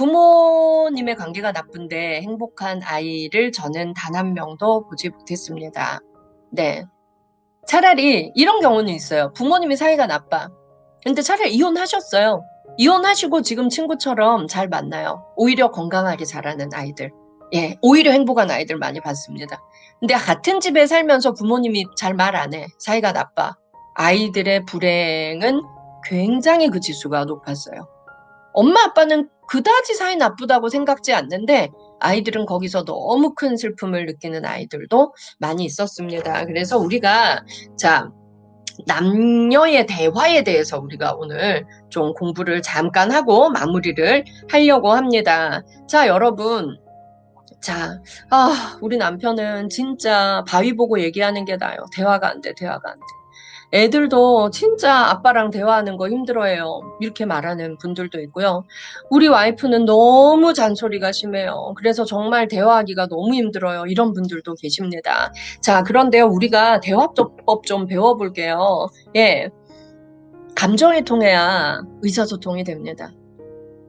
부모님의 관계가 나쁜데 행복한 아이를 저는 단 한 명도 보지 못했습니다. 네. 차라리 이런 경우는 있어요. 부모님이 사이가 나빠. 근데 차라리 이혼하셨어요. 이혼하시고 지금 친구처럼 잘 만나요. 오히려 건강하게 자라는 아이들. 예, 오히려 행복한 아이들 많이 봤습니다. 근데 같은 집에 살면서 부모님이 잘 말 안 해. 사이가 나빠. 아이들의 불행은 굉장히 그 지수가 높았어요. 엄마 아빠는 그다지 사이 나쁘다고 생각지 않는데 아이들은 거기서 너무 큰 슬픔을 느끼는 아이들도 많이 있었습니다. 그래서 우리가 자 남녀의 대화에 대해서 우리가 오늘 좀 공부를 잠깐 하고 마무리를 하려고 합니다. 자, 여러분. 자, 아, 우리 남편은 진짜 바위 보고 얘기하는 게 나아요. 대화가 안 돼, 대화가 안 돼. 애들도 진짜 아빠랑 대화하는 거 힘들어해요. 이렇게 말하는 분들도 있고요. 우리 와이프는 너무 잔소리가 심해요. 그래서 정말 대화하기가 너무 힘들어요. 이런 분들도 계십니다. 자, 그런데요. 우리가 대화법 좀 배워볼게요. 예. 감정이 통해야 의사소통이 됩니다.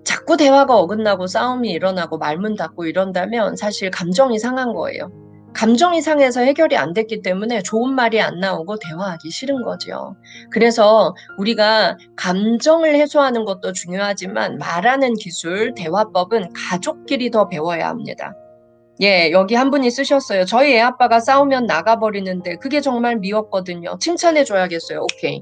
자꾸 대화가 어긋나고 싸움이 일어나고 말문 닫고 이런다면 사실 감정이 상한 거예요. 감정이 상해서 해결이 안 됐기 때문에 좋은 말이 안 나오고 대화하기 싫은 거죠. 그래서 우리가 감정을 해소하는 것도 중요하지만 말하는 기술, 대화법은 가족끼리 더 배워야 합니다. 예, 여기 한 분이 쓰셨어요. 저희 애 아빠가 싸우면 나가버리는데 그게 정말 미웠거든요. 칭찬해줘야겠어요. 오케이.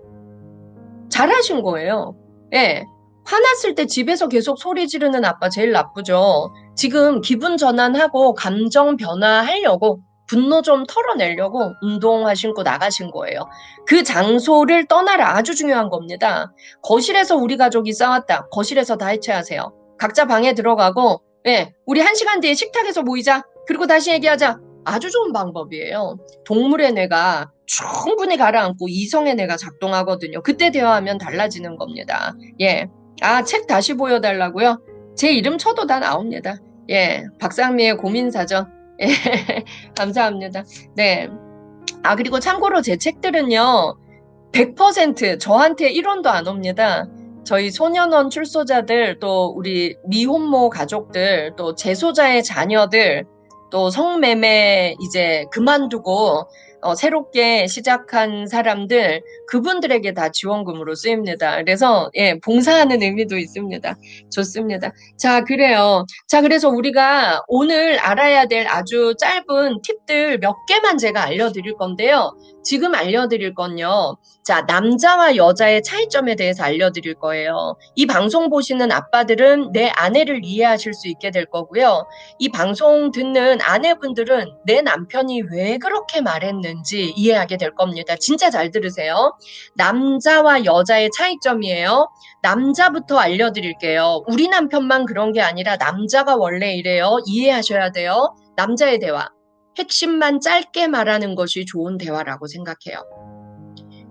잘하신 거예요. 예. 화났을 때 집에서 계속 소리 지르는 아빠 제일 나쁘죠. 지금 기분 전환하고 감정 변화하려고 분노 좀 털어내려고 운동화 신고 나가신 거예요. 그 장소를 떠나라 아주 중요한 겁니다. 거실에서 우리 가족이 싸웠다. 거실에서 다 해체하세요. 각자 방에 들어가고 예, 우리 한 시간 뒤에 식탁에서 모이자. 그리고 다시 얘기하자. 아주 좋은 방법이에요. 동물의 뇌가 충분히 가라앉고 이성의 뇌가 작동하거든요. 그때 대화하면 달라지는 겁니다. 예. 아, 책 다시 보여달라고요? 제 이름 쳐도 다 나옵니다. 예, 박상미의 고민사전. 예, 감사합니다. 네. 아, 그리고 참고로 제 책들은요, 100% 저한테 1원도 안 옵니다. 저희 소년원 출소자들, 또 우리 미혼모 가족들, 또 재소자의 자녀들, 또 성매매 이제 그만두고 어, 새롭게 시작한 사람들 그분들에게 다 지원금으로 쓰입니다. 그래서 예, 봉사하는 의미도 있습니다. 좋습니다. 자, 그래요. 자, 그래서 우리가 오늘 알아야 될 아주 짧은 팁들 몇 개만 제가 알려 드릴 건데요. 지금 알려드릴 건요. 자, 남자와 여자의 차이점에 대해서 알려드릴 거예요. 이 방송 보시는 아빠들은 내 아내를 이해하실 수 있게 될 거고요. 이 방송 듣는 아내분들은 내 남편이 왜 그렇게 말했는지 이해하게 될 겁니다. 진짜 잘 들으세요. 남자와 여자의 차이점이에요. 남자부터 알려드릴게요. 우리 남편만 그런 게 아니라 남자가 원래 이래요. 이해하셔야 돼요. 남자의 대화. 핵심만 짧게 말하는 것이 좋은 대화라고 생각해요.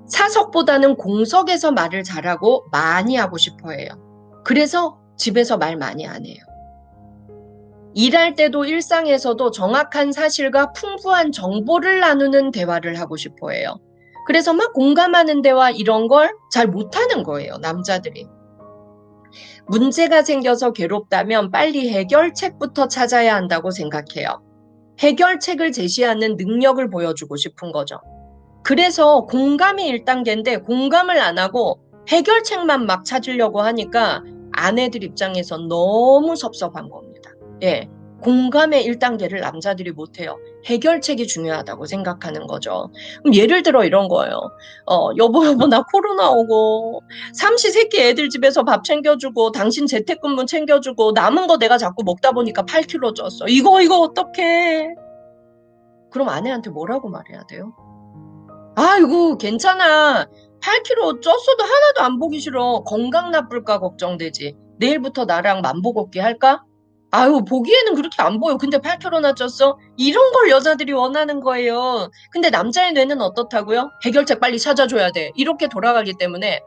사석보다는 공석에서 말을 잘하고 많이 하고 싶어 해요. 그래서 집에서 말 많이 안 해요. 일할 때도 일상에서도 정확한 사실과 풍부한 정보를 나누는 대화를 하고 싶어 해요. 그래서 막 공감하는 대화 이런 걸 잘 못하는 거예요, 남자들이. 문제가 생겨서 괴롭다면 빨리 해결책부터 찾아야 한다고 생각해요. 해결책을 제시하는 능력을 보여주고 싶은 거죠. 그래서 공감이 1단계인데 공감을 안 하고 해결책만 막 찾으려고 하니까 아내들 입장에서 너무 섭섭한 겁니다. 예. 공감의 1단계를 남자들이 못해요. 해결책이 중요하다고 생각하는 거죠. 그럼 예를 들어 이런 거예요. 어, 여보, 여보, 나 코로나 오고, 삼시 세끼 애들 집에서 밥 챙겨주고, 당신 재택근무 챙겨주고, 남은 거 내가 자꾸 먹다 보니까 8kg 쪘어. 이거, 이거 어떡해. 그럼 아내한테 뭐라고 말해야 돼요? 아이고, 괜찮아. 8kg 쪘어도 하나도 안 보기 싫어. 건강 나쁠까 걱정되지. 내일부터 나랑 만보 걷기 할까? 아유, 보기에는 그렇게 안 보여. 근데 8kg나 쪘어? 이런 걸 여자들이 원하는 거예요. 근데 남자의 뇌는 어떻다고요? 해결책 빨리 찾아줘야 돼. 이렇게 돌아가기 때문에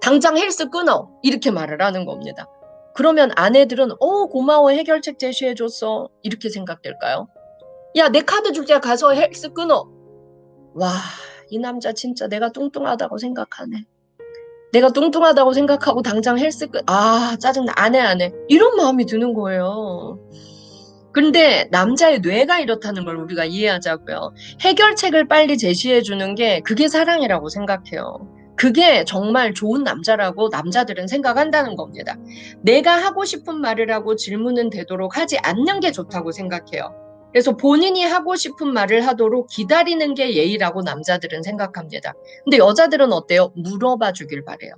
당장 헬스 끊어. 이렇게 말을 하는 겁니다. 그러면 아내들은 어 고마워 해결책 제시해줬어. 이렇게 생각될까요? 야, 내 카드 줄게 가서 헬스 끊어. 와, 이 남자 진짜 내가 뚱뚱하다고 생각하네. 내가 뚱뚱하다고 생각하고 당장 헬스 끝, 아, 짜증나. 안 해, 안 해. 이런 마음이 드는 거예요. 근데 남자의 뇌가 이렇다는 걸 우리가 이해하자고요. 해결책을 빨리 제시해 주는 게 그게 사랑이라고 생각해요. 그게 정말 좋은 남자라고 남자들은 생각한다는 겁니다. 내가 하고 싶은 말을 하고 질문은 되도록 하지 않는 게 좋다고 생각해요. 그래서 본인이 하고 싶은 말을 하도록 기다리는 게 예의라고 남자들은 생각합니다. 근데 여자들은 어때요? 물어봐 주길 바래요.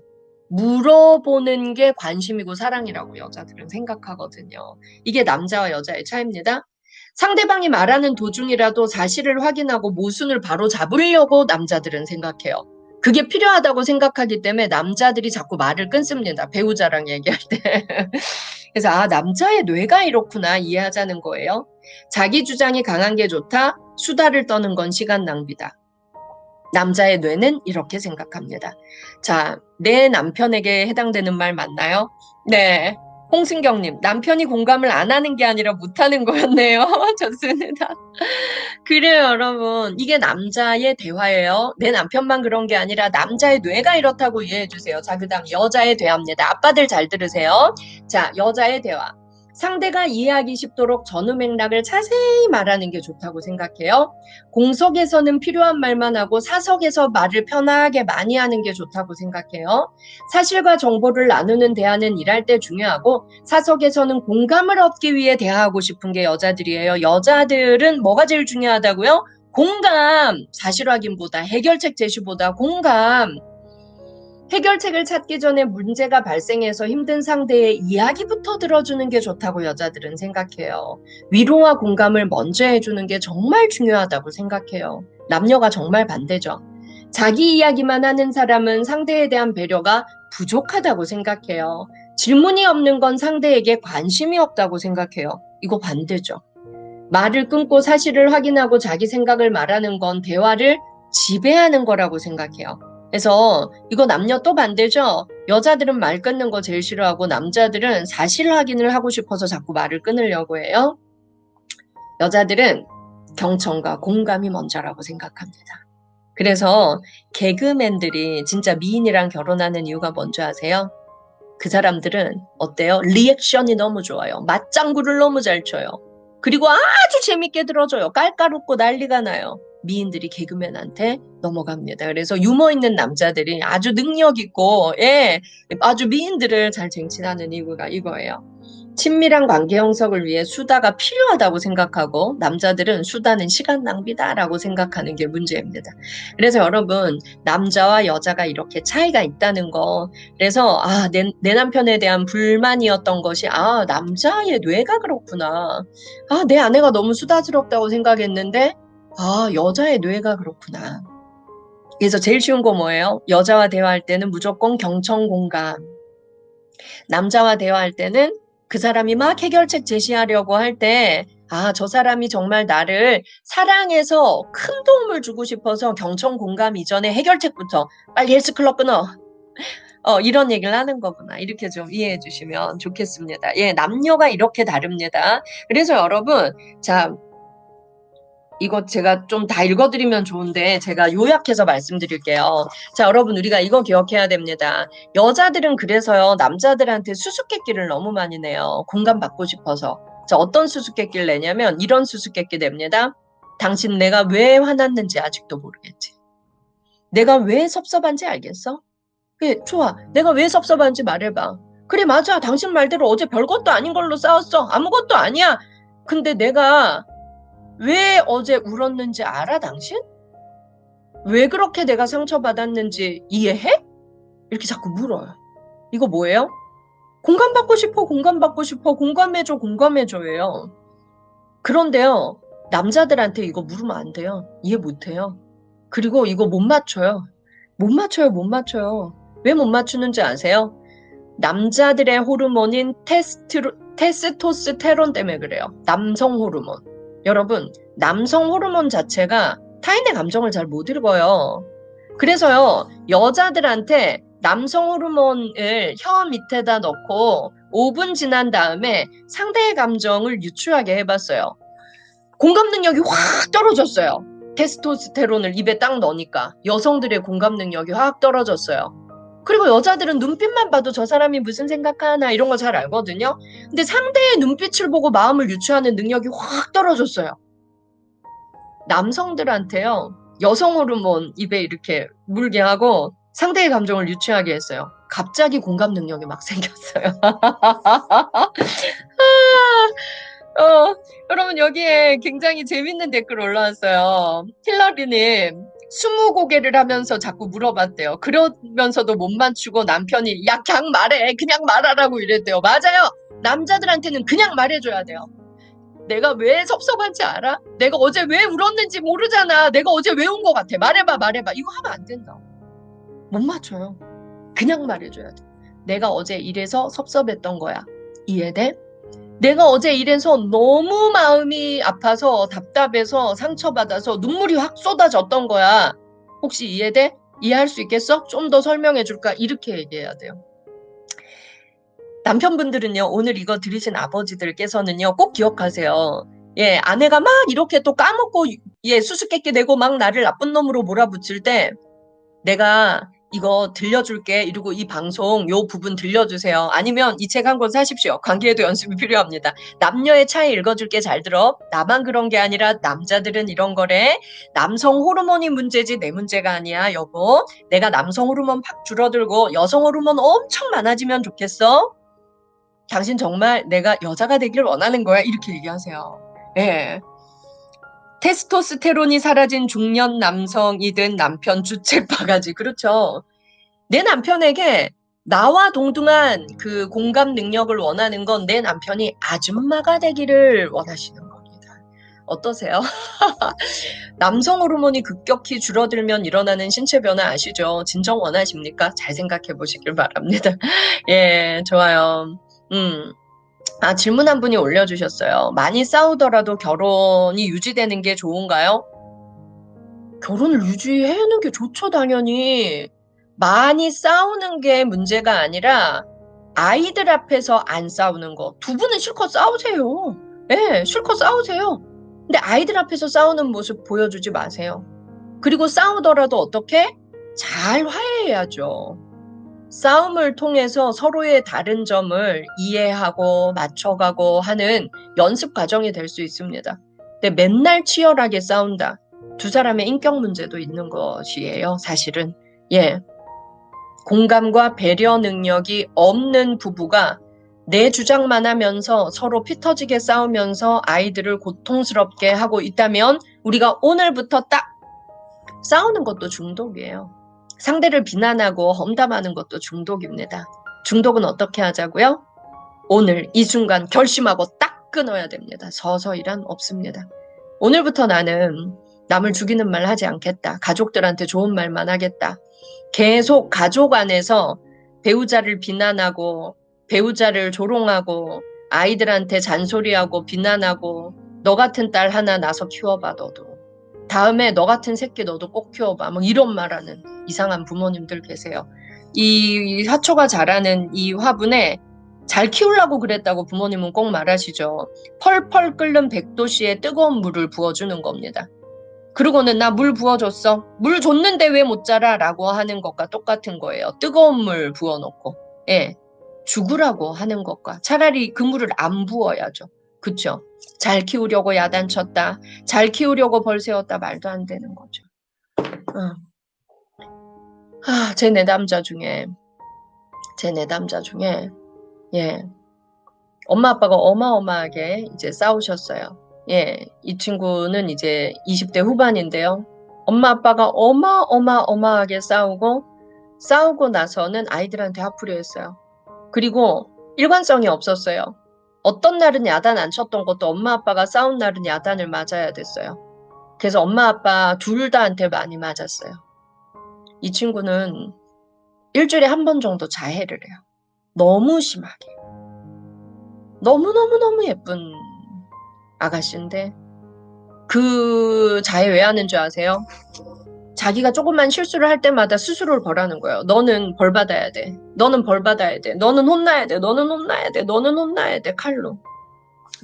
물어보는 게 관심이고 사랑이라고 여자들은 생각하거든요. 이게 남자와 여자의 차이입니다. 상대방이 말하는 도중이라도 사실을 확인하고 모순을 바로 잡으려고 남자들은 생각해요. 그게 필요하다고 생각하기 때문에 남자들이 자꾸 말을 끊습니다. 배우자랑 얘기할 때. 그래서 아 남자의 뇌가 이렇구나 이해하자는 거예요. 자기 주장이 강한 게 좋다. 수다를 떠는 건 시간 낭비다. 남자의 뇌는 이렇게 생각합니다. 자, 내 남편에게 해당되는 말 맞나요? 네. 홍승경님, 남편이 공감을 안 하는 게 아니라 못하는 거였네요. 좋습니다. 그래요, 여러분. 이게 남자의 대화예요. 내 남편만 그런 게 아니라 남자의 뇌가 이렇다고 이해해 주세요. 자, 그 다음 여자의 대화입니다. 아빠들 잘 들으세요. 자, 여자의 대화. 상대가 이해하기 쉽도록 전후 맥락을 자세히 말하는 게 좋다고 생각해요. 공석에서는 필요한 말만 하고 사석에서 말을 편하게 많이 하는 게 좋다고 생각해요. 사실과 정보를 나누는 대화는 일할 때 중요하고 사석에서는 공감을 얻기 위해 대화하고 싶은 게 여자들이에요. 여자들은 뭐가 제일 중요하다고요? 공감. 사실 확인보다 해결책 제시보다 공감. 해결책을 찾기 전에 문제가 발생해서 힘든 상대의 이야기부터 들어주는 게 좋다고 여자들은 생각해요. 위로와 공감을 먼저 해주는 게 정말 중요하다고 생각해요. 남녀가 정말 반대죠. 자기 이야기만 하는 사람은 상대에 대한 배려가 부족하다고 생각해요. 질문이 없는 건 상대에게 관심이 없다고 생각해요. 이거 반대죠. 말을 끊고 사실을 확인하고 자기 생각을 말하는 건 대화를 지배하는 거라고 생각해요. 그래서 이거 남녀 또 반대죠. 여자들은 말 끊는 거 제일 싫어하고 남자들은 사실 확인을 하고 싶어서 자꾸 말을 끊으려고 해요. 여자들은 경청과 공감이 먼저라고 생각합니다. 그래서 개그맨들이 진짜 미인이랑 결혼하는 이유가 뭔지 아세요? 그 사람들은 어때요? 리액션이 너무 좋아요. 맞장구를 너무 잘 쳐요. 그리고 아주 재밌게 들어줘요. 깔깔 웃고 난리가 나요. 미인들이 개그맨한테 넘어갑니다. 그래서 유머 있는 남자들이 아주 능력 있고, 예, 아주 미인들을 잘 쟁취하는 이유가 이거예요. 친밀한 관계 형성을 위해 수다가 필요하다고 생각하고 남자들은 수다는 시간 낭비다라고 생각하는 게 문제입니다. 그래서 여러분 남자와 여자가 이렇게 차이가 있다는 거 그래서 아, 내, 내 남편에 대한 불만이었던 것이 아, 남자의 뇌가 그렇구나. 아, 내 아내가 너무 수다스럽다고 생각했는데 아, 여자의 뇌가 그렇구나. 그래서 제일 쉬운 거 뭐예요? 여자와 대화할 때는 무조건 경청 공감. 남자와 대화할 때는 그 사람이 막 해결책 제시하려고 할 때, 아, 저 사람이 정말 나를 사랑해서 큰 도움을 주고 싶어서 경청 공감 이전에 해결책부터 빨리 헬스클럽 끊어. 어, 이런 얘기를 하는 거구나. 이렇게 좀 이해해 주시면 좋겠습니다. 예, 남녀가 이렇게 다릅니다. 그래서 여러분, 자, 이거 제가 좀 다 읽어드리면 좋은데 제가 요약해서 말씀드릴게요. 자, 여러분 우리가 이거 기억해야 됩니다. 여자들은 그래서요 남자들한테 수수께끼를 너무 많이 내요. 공감받고 싶어서. 자, 어떤 수수께끼를 내냐면 이런 수수께끼 냅니다. 당신 내가 왜 화났는지 아직도 모르겠지. 내가 왜 섭섭한지 알겠어? 그래, 좋아. 내가 왜 섭섭한지 말해봐. 그래, 맞아. 당신 말대로 어제 별것도 아닌 걸로 싸웠어. 아무것도 아니야. 근데 내가 왜 어제 울었는지 알아, 당신? 왜 그렇게 내가 상처받았는지 이해해? 이렇게 자꾸 물어요. 이거 뭐예요? 공감받고 싶어, 공감받고 싶어, 공감해줘, 공감해줘예요. 그런데요, 남자들한테 이거 물으면 안 돼요. 이해 못 해요. 그리고 이거 못 맞춰요. 못 맞춰요, 못 맞춰요. 왜 못 맞추는지 아세요? 남자들의 호르몬인 테스트로, 테스토스테론 때문에 그래요. 남성 호르몬. 여러분, 남성 호르몬 자체가 타인의 감정을 잘 못 읽어요. 그래서요, 여자들한테 남성 호르몬을 혀 밑에다 넣고 5분 지난 다음에 상대의 감정을 유추하게 해봤어요. 공감 능력이 확 떨어졌어요. 테스토스테론을 입에 딱 넣으니까 여성들의 공감 능력이 확 떨어졌어요. 그리고 여자들은 눈빛만 봐도 저 사람이 무슨 생각하나 이런 거 잘 알거든요. 근데 상대의 눈빛을 보고 마음을 유추하는 능력이 확 떨어졌어요. 남성들한테요. 여성 호르몬 입에 이렇게 물게 하고 상대의 감정을 유추하게 했어요. 갑자기 공감 능력이 막 생겼어요. 아, 어, 여러분 여기에 굉장히 재밌는 댓글 올라왔어요. 힐러리님 스무 고개를 하면서 자꾸 물어봤대요. 그러면서도 못 맞추고 남편이 야 그냥 말해 그냥 말하라고 이랬대요. 맞아요. 남자들한테는 그냥 말해줘야 돼요. 내가 왜 섭섭한지 알아? 내가 어제 왜 울었는지 모르잖아. 내가 어제 왜 운 것 같아. 말해봐 말해봐. 이거 하면 안 된다. 못 맞춰요. 그냥 말해줘야 돼. 내가 어제 이래서 섭섭했던 거야. 이해돼? 내가 어제 이래서 너무 마음이 아파서 답답해서 상처받아서 눈물이 확 쏟아졌던 거야. 혹시 이해돼? 이해할 수 있겠어? 좀 더 설명해 줄까? 이렇게 얘기해야 돼요. 남편분들은요, 오늘 이거 들으신 아버지들께서는요, 꼭 기억하세요. 예, 아내가 막 이렇게 또 까먹고, 예, 수수께끼 내고 막 나를 나쁜 놈으로 몰아붙일 때, 내가 이거 들려줄게. 이러고 이 방송 요 부분 들려주세요. 아니면 이 책 한 권 사십시오. 관계에도 연습이 필요합니다. 남녀의 차이 읽어줄게 잘 들어. 나만 그런 게 아니라 남자들은 이런 거래. 남성 호르몬이 문제지 내 문제가 아니야 여보. 내가 남성 호르몬 팍 줄어들고 여성 호르몬 엄청 많아지면 좋겠어. 당신 정말 내가 여자가 되길 원하는 거야. 이렇게 얘기하세요. 예. 테스토스테론이 사라진 중년 남성이든 남편 주책 바가지. 그렇죠. 내 남편에게 나와 동등한 그 공감 능력을 원하는 건 내 남편이 아줌마가 되기를 원하시는 겁니다. 어떠세요? 남성 호르몬이 급격히 줄어들면 일어나는 신체 변화 아시죠? 진정 원하십니까? 잘 생각해 보시길 바랍니다. 예, 좋아요. 음. 아, 질문 한 분이 올려주셨어요. 많이 싸우더라도 결혼이 유지되는 게 좋은가요? 결혼을 유지하는 게 좋죠, 당연히. 많이 싸우는 게 문제가 아니라 아이들 앞에서 안 싸우는 거. 두 분은 실컷 싸우세요. 예, 네, 실컷 싸우세요. 근데 아이들 앞에서 싸우는 모습 보여주지 마세요. 그리고 싸우더라도 어떻게? 잘 화해해야죠. 싸움을 통해서 서로의 다른 점을 이해하고 맞춰가고 하는 연습 과정이 될 수 있습니다. 근데 맨날 치열하게 싸운다. 두 사람의 인격 문제도 있는 것이에요, 사실은. 예. 공감과 배려 능력이 없는 부부가 내 주장만 하면서 서로 피 터지게 싸우면서 아이들을 고통스럽게 하고 있다면 우리가 오늘부터 딱 싸우는 것도 중독이에요. 상대를 비난하고 험담하는 것도 중독입니다. 중독은 어떻게 하자고요? 오늘 이 순간 결심하고 딱 끊어야 됩니다. 서서히란 없습니다. 오늘부터 나는 남을 죽이는 말 하지 않겠다. 가족들한테 좋은 말만 하겠다. 계속 가족 안에서 배우자를 비난하고 배우자를 조롱하고 아이들한테 잔소리하고 비난하고 너 같은 딸 하나 나서 키워봐 너도. 다음에 너 같은 새끼 너도 꼭 키워봐. 뭐 이런 말하는 이상한 부모님들 계세요. 이 화초가 자라는 이 화분에 잘 키우려고 그랬다고 부모님은 꼭 말하시죠. 펄펄 끓는 백도씨에 뜨거운 물을 부어주는 겁니다. 그러고는 나 물 부어줬어. 물 줬는데 왜 못 자라? 라고 하는 것과 똑같은 거예요. 뜨거운 물 부어놓고. 예. 죽으라고 하는 것과 차라리 그 물을 안 부어야죠. 그쵸? 잘 키우려고 야단쳤다. 잘 키우려고 벌 세웠다. 말도 안 되는 거죠. 어. 아, 제 내담자 중에, 제 내담자 중에, 예, 엄마 아빠가 어마어마하게 이제 싸우셨어요. 예, 이 친구는 이제 20대 후반인데요. 엄마 아빠가 어마어마어마하게 싸우고, 싸우고 나서는 아이들한테 화풀이 했어요. 그리고 일관성이 없었어요. 어떤 날은 야단 안 쳤던 것도 엄마 아빠가 싸운 날은 야단을 맞아야 됐어요. 그래서 엄마 아빠 둘 다한테 많이 맞았어요. 이 친구는 일주일에 한 번 정도 자해를 해요. 너무 심하게. 너무너무너무 예쁜 아가씨인데 그 자해 왜 하는 줄 아세요? 자기가 조금만 실수를 할 때마다 스스로를 벌하는 거예요. 너는 벌 받아야 돼. 너는 벌 받아야 돼. 너는 혼나야 돼. 너는 혼나야 돼. 너는 혼나야 돼. 칼로.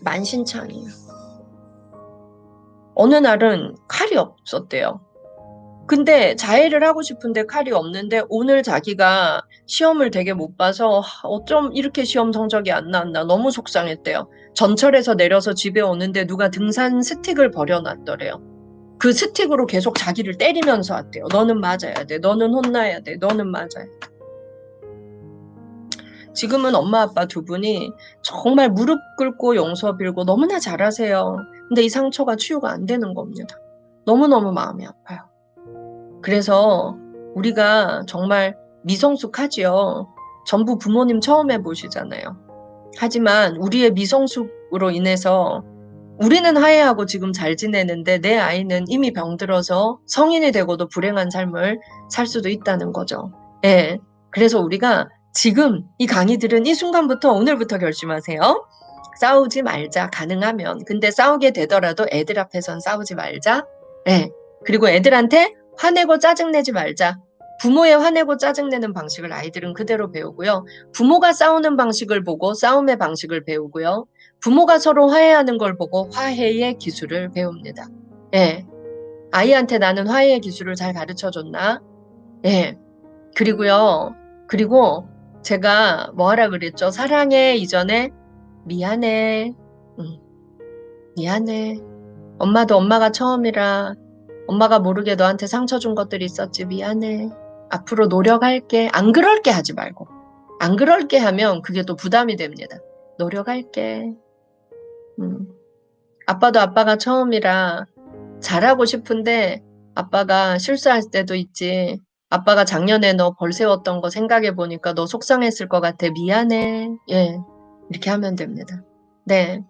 만신창이에요. 어느 날은 칼이 없었대요. 근데 자해를 하고 싶은데 칼이 없는데 오늘 자기가 시험을 되게 못 봐서 어쩜 이렇게 시험 성적이 안 나왔나 너무 속상했대요. 전철에서 내려서 집에 오는데 누가 등산 스틱을 버려놨더래요. 그 스틱으로 계속 자기를 때리면서 왔대요. 너는 맞아야 돼. 너는 혼나야 돼. 너는 맞아야 돼. 지금은 엄마 아빠 두 분이 정말 무릎 꿇고 용서 빌고 너무나 잘하세요. 근데 이 상처가 치유가 안 되는 겁니다. 너무너무 마음이 아파요. 그래서 우리가 정말 미성숙하지요. 전부 부모님 처음 해보시잖아요. 하지만 우리의 미성숙으로 인해서 우리는 화해하고 지금 잘 지내는데 내 아이는 이미 병들어서 성인이 되고도 불행한 삶을 살 수도 있다는 거죠. 예. 그래서 우리가 지금 이 강의들은 이 순간부터 오늘부터 결심하세요. 싸우지 말자 가능하면 근데 싸우게 되더라도 애들 앞에선 싸우지 말자 예. 그리고 애들한테 화내고 짜증내지 말자 부모의 화내고 짜증내는 방식을 아이들은 그대로 배우고요 부모가 싸우는 방식을 보고 싸움의 방식을 배우고요 부모가 서로 화해하는 걸 보고 화해의 기술을 배웁니다 예. 아이한테 나는 화해의 기술을 잘 가르쳐 줬나 예. 그리고요 그리고 제가 뭐 하라 그랬죠 사랑해 이전에 미안해. 응. 미안해. 엄마도 엄마가 처음이라 엄마가 모르게 너한테 상처 준 것들이 있었지. 미안해. 앞으로 노력할게. 안 그럴게 하지 말고. 안 그럴게 하면 그게 또 부담이 됩니다. 노력할게. 음. 아빠도 아빠가 처음이라 잘하고 싶은데 아빠가 실수할 때도 있지. 아빠가 작년에 너 벌 세웠던 거 생각해 보니까 너 속상했을 것 같아. 미안해. 예. 이렇게 하면 됩니다. 네.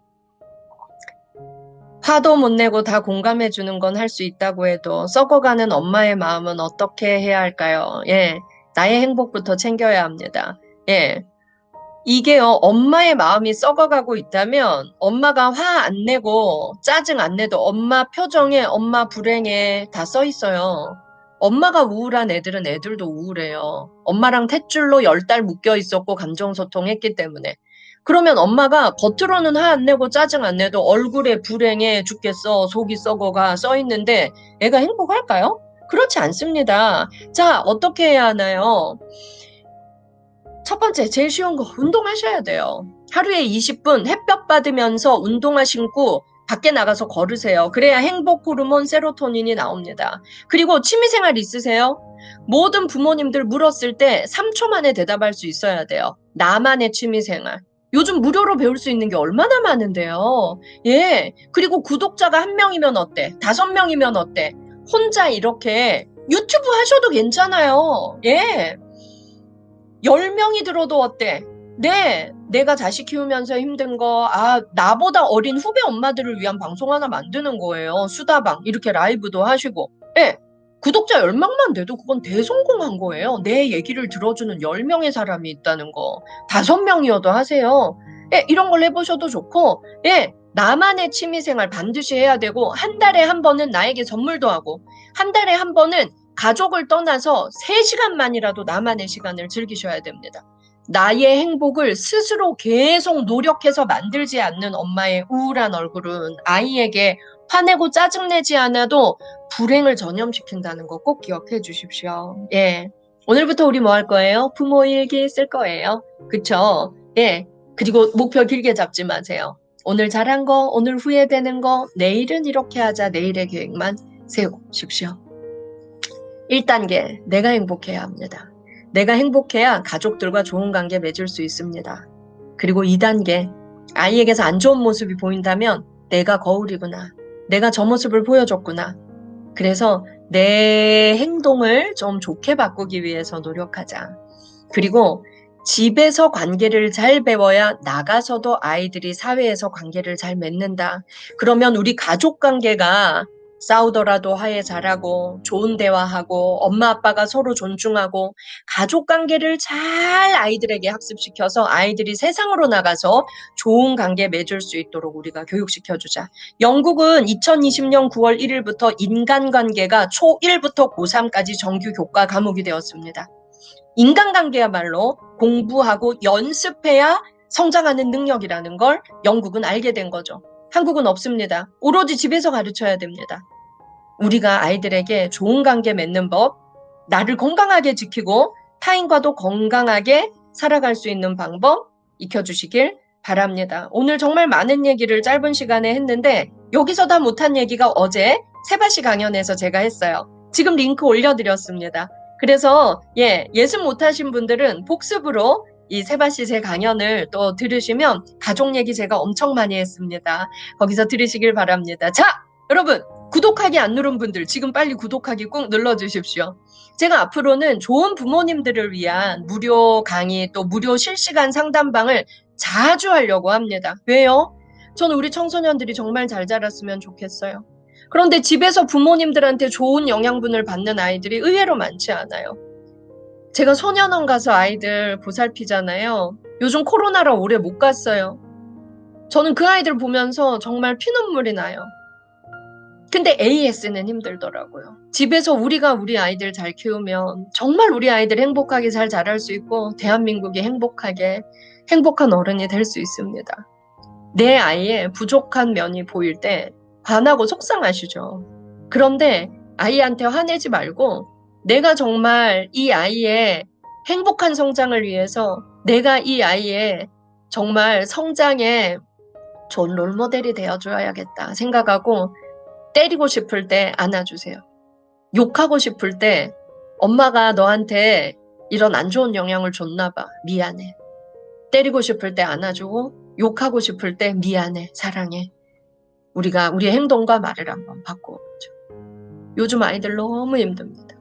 화도 못 내고 다 공감해 주는 건 할 수 있다고 해도 썩어가는 엄마의 마음은 어떻게 해야 할까요? 예. 나의 행복부터 챙겨야 합니다. 예. 이게요, 엄마의 마음이 썩어가고 있다면 엄마가 화 안 내고 짜증 안 내도 엄마 표정에 엄마 불행에 다 써 있어요. 엄마가 우울한 애들은 애들도 우울해요. 엄마랑 탯줄로 열 달 묶여 있었고 감정소통했기 때문에. 그러면 엄마가 겉으로는 화 안 내고 짜증 안 내도 얼굴에 불행해 죽겠어 속이 썩어가 써 있는데 애가 행복할까요? 그렇지 않습니다. 자 어떻게 해야 하나요? 첫 번째 제일 쉬운 거 운동하셔야 돼요. 하루에 20분 햇볕 받으면서 운동화 신고 밖에 나가서 걸으세요. 그래야 행복 호르몬 세로토닌이 나옵니다. 그리고 취미생활 있으세요? 모든 부모님들 물었을 때 3초 만에 대답할 수 있어야 돼요. 나만의 취미생활. 요즘 무료로 배울 수 있는 게 얼마나 많은데요. 예. 그리고 구독자가 한 명이면 어때? 다섯 명이면 어때? 혼자 이렇게 유튜브 하셔도 괜찮아요. 예. 열 명이 들어도 어때? 네. 내가 자식 키우면서 힘든 거, 아, 나보다 어린 후배 엄마들을 위한 방송 하나 만드는 거예요. 수다방. 이렇게 라이브도 하시고. 예. 구독자 10명만 돼도 그건 대성공한 거예요. 내 얘기를 들어주는 10명의 사람이 있다는 거. 5명이어도 하세요. 예, 이런 걸 해보셔도 좋고, 예, 나만의 취미생활 반드시 해야 되고, 한 달에 한 번은 나에게 선물도 하고, 한 달에 한 번은 가족을 떠나서 3시간만이라도 나만의 시간을 즐기셔야 됩니다. 나의 행복을 스스로 계속 노력해서 만들지 않는 엄마의 우울한 얼굴은 아이에게 화내고 짜증내지 않아도 불행을 전염시킨다는 거 꼭 기억해 주십시오. 예. 오늘부터 우리 뭐 할 거예요? 부모 일기 쓸 거예요. 그쵸? 예. 그리고 목표 길게 잡지 마세요. 오늘 잘한 거, 오늘 후회되는 거, 내일은 이렇게 하자, 내일의 계획만 세우십시오. 1단계, 내가 행복해야 합니다. 내가 행복해야 가족들과 좋은 관계 맺을 수 있습니다. 그리고 2단계, 아이에게서 안 좋은 모습이 보인다면 내가 거울이구나. 내가 저 모습을 보여줬구나. 그래서 내 행동을 좀 좋게 바꾸기 위해서 노력하자. 그리고 집에서 관계를 잘 배워야 나가서도 아이들이 사회에서 관계를 잘 맺는다. 그러면 우리 가족 관계가 싸우더라도 화해 잘하고 좋은 대화하고 엄마 아빠가 서로 존중하고 가족 관계를 잘 아이들에게 학습시켜서 아이들이 세상으로 나가서 좋은 관계 맺을 수 있도록 우리가 교육시켜 주자. 영국은 2020년 9월 1일부터 인간관계가 초1부터 고3까지 정규 교과 과목이 되었습니다. 인간관계야말로 공부하고 연습해야 성장하는 능력이라는 걸 영국은 알게 된 거죠. 한국은 없습니다. 오로지 집에서 가르쳐야 됩니다. 우리가 아이들에게 좋은 관계 맺는 법, 나를 건강하게 지키고 타인과도 건강하게 살아갈 수 있는 방법 익혀주시길 바랍니다. 오늘 정말 많은 얘기를 짧은 시간에 했는데 여기서 다 못한 얘기가 어제 세바시 강연에서 제가 했어요. 지금 링크 올려드렸습니다. 그래서 예 예습 못하신 분들은 복습으로 이 세바시 제 강연을 또 들으시면 가족 얘기 제가 엄청 많이 했습니다. 거기서 들으시길 바랍니다. 자 여러분 구독하기 안 누른 분들 지금 빨리 구독하기 꼭 눌러 주십시오. 제가 앞으로는 좋은 부모님들을 위한 무료 강의 또 무료 실시간 상담방을 자주 하려고 합니다. 왜요? 저는 우리 청소년들이 정말 잘 자랐으면 좋겠어요. 그런데 집에서 부모님들한테 좋은 영양분을 받는 아이들이 의외로 많지 않아요. 제가 소년원 가서 아이들 보살피잖아요. 요즘 코로나라 오래 못 갔어요. 저는 그 아이들 보면서 정말 피눈물이 나요. 근데 AS는 힘들더라고요. 집에서 우리가 우리 아이들 잘 키우면 정말 우리 아이들 행복하게 잘 자랄 수 있고 대한민국이 행복하게 행복한 어른이 될 수 있습니다. 내 아이의 부족한 면이 보일 때 화나고 속상하시죠. 그런데 아이한테 화내지 말고 내가 정말 이 아이의 행복한 성장을 위해서 내가 이 아이의 정말 성장에 좋은 롤모델이 되어줘야겠다 생각하고 때리고 싶을 때 안아주세요. 욕하고 싶을 때 엄마가 너한테 이런 안 좋은 영향을 줬나 봐. 미안해. 때리고 싶을 때 안아주고 욕하고 싶을 때 미안해. 사랑해. 우리가 우리의 행동과 말을 한번 바꿔보죠. 요즘 아이들 너무 힘듭니다.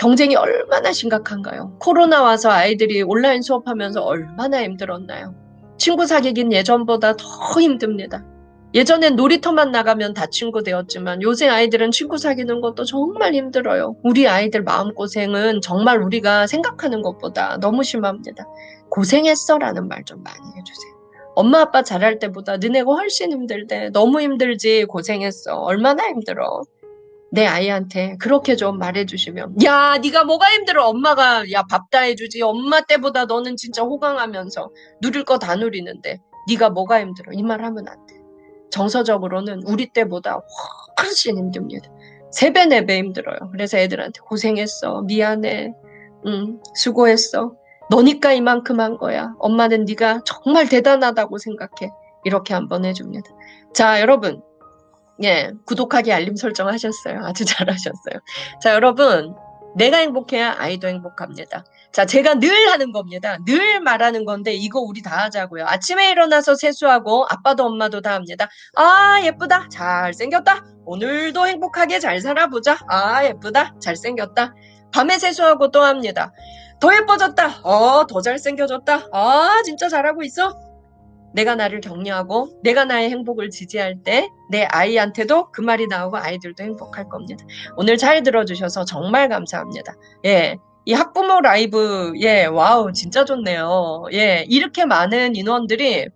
경쟁이 얼마나 심각한가요? 코로나 와서 아이들이 온라인 수업하면서 얼마나 힘들었나요? 친구 사귀긴 예전보다 더 힘듭니다. 예전엔 놀이터만 나가면 다 친구 되었지만 요새 아이들은 친구 사귀는 것도 정말 힘들어요. 우리 아이들 마음고생은 정말 우리가 생각하는 것보다 너무 심합니다. 고생했어 라는 말 좀 많이 해주세요. 엄마 아빠 잘할 때보다 너네가 훨씬 힘들대. 너무 힘들지 고생했어. 얼마나 힘들어. 내 아이한테 그렇게 좀 말해주시면 야 네가 뭐가 힘들어 엄마가 야 밥 다 해주지 엄마 때보다 너는 진짜 호강하면서 누릴 거 다 누리는데 네가 뭐가 힘들어 이 말 하면 안 돼. 정서적으로는 우리 때보다 훨씬 힘듭니다. 세 배, 네 배 힘들어요. 그래서 애들한테 고생했어. 미안해. 응, 수고했어. 너니까 이만큼 한 거야. 엄마는 네가 정말 대단하다고 생각해. 이렇게 한번 해줍니다. 자, 여러분. 예, 구독하기 알림 설정 하셨어요. 아주 잘하셨어요. 자, 여러분. 내가 행복해야 아이도 행복합니다. 자, 제가 늘 하는 겁니다. 늘 말하는 건데 이거 우리 다 하자고요. 아침에 일어나서 세수하고 아빠도 엄마도 다 합니다. 아, 예쁘다. 잘생겼다. 오늘도 행복하게 잘 살아보자. 아, 예쁘다. 잘생겼다. 밤에 세수하고 또 합니다. 더 예뻐졌다. 어, 더 잘생겨졌다. 아, 진짜 잘하고 있어. 내가 나를 격려하고 내가 나의 행복을 지지할 때 내 아이한테도 그 말이 나오고 아이들도 행복할 겁니다. 오늘 잘 들어주셔서 정말 감사합니다. 예. 이 학부모 라이브, 예, 와우, 진짜 좋네요. 예, 이렇게 많은 인원들이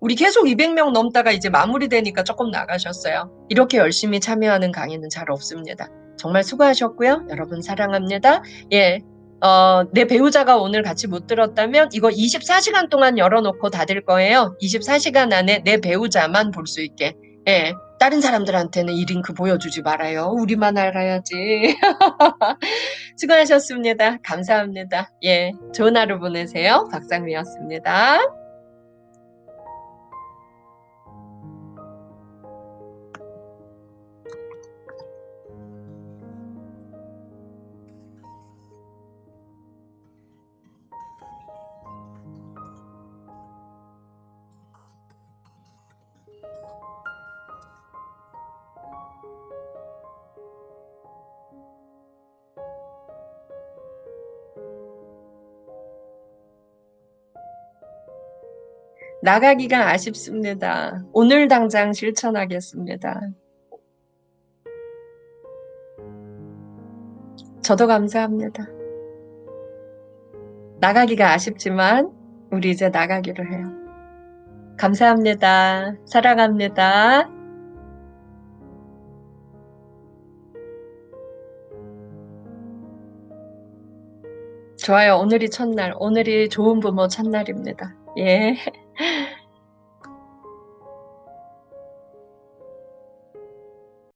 우리 계속 200명 넘다가 이제 마무리되니까 조금 나가셨어요. 이렇게 열심히 참여하는 강의는 잘 없습니다. 정말 수고하셨고요. 여러분 사랑합니다. 예, 어, 내 배우자가 오늘 같이 못 들었다면 이거 24시간 동안 열어놓고 닫을 거예요. 24시간 안에 내 배우자만 볼 수 있게. 예. 다른 사람들한테는 이 링크 보여주지 말아요. 우리만 알아야지. 수고하셨습니다. 감사합니다. 예. 좋은 하루 보내세요. 박상미였습니다. 나가기가 아쉽습니다. 오늘 당장 실천하겠습니다. 저도 감사합니다. 나가기가 아쉽지만 우리 이제 나가기로 해요. 감사합니다. 사랑합니다. 좋아요. 오늘이 첫날. 오늘이 좋은 부모 첫날입니다. 예.